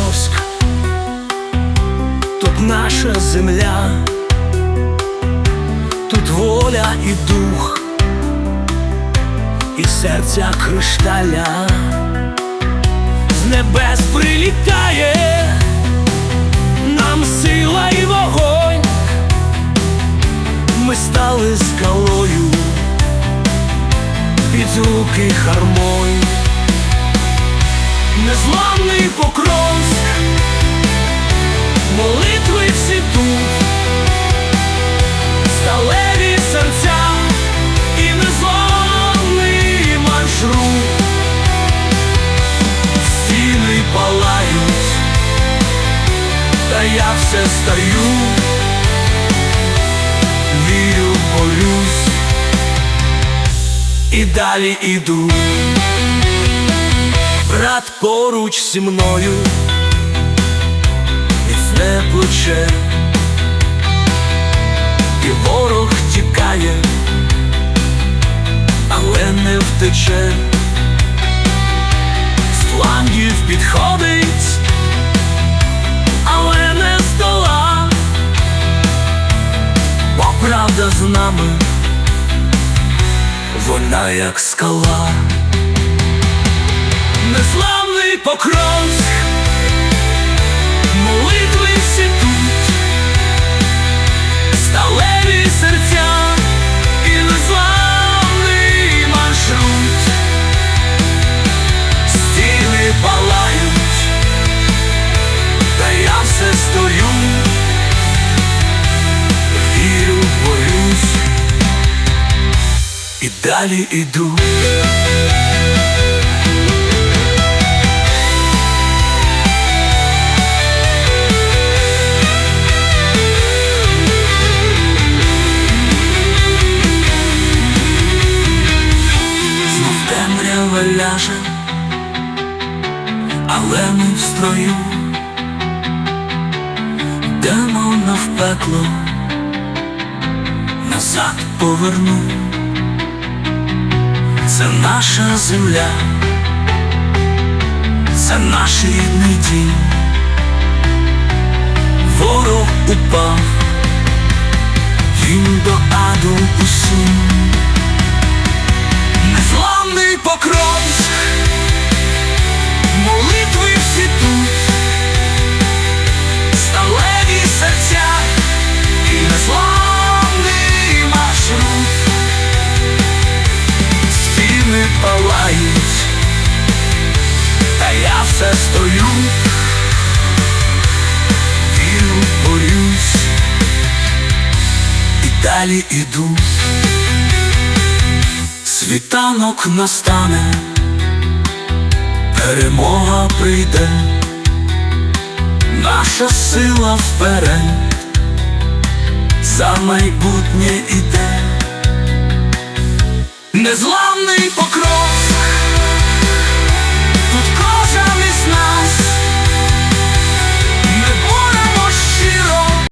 Покровськ, тут наша земля, тут воля і дух, і серця кришталя, з небес прилітає нам сила і вогонь, ми стали скалою під руки хармонь. Незламний покровськ, та я все стаю, вірю, борюсь. І далі іду. Брат поруч зі мною. Міцне плече, і ворог тікає, але не втече, нами, вона як скала. Незламний покровськ, і далі іду. Знов темрява ляже, але ми в строю, йдемо навпекло, назад поверну, це наша земля, це наш рідний дім, ворог упав, він до аду усім. Все стою, вірю, борюсь. І далі іду. Світанок настане, перемога прийде, наша сила вперед, за майбутнє іде, не зла.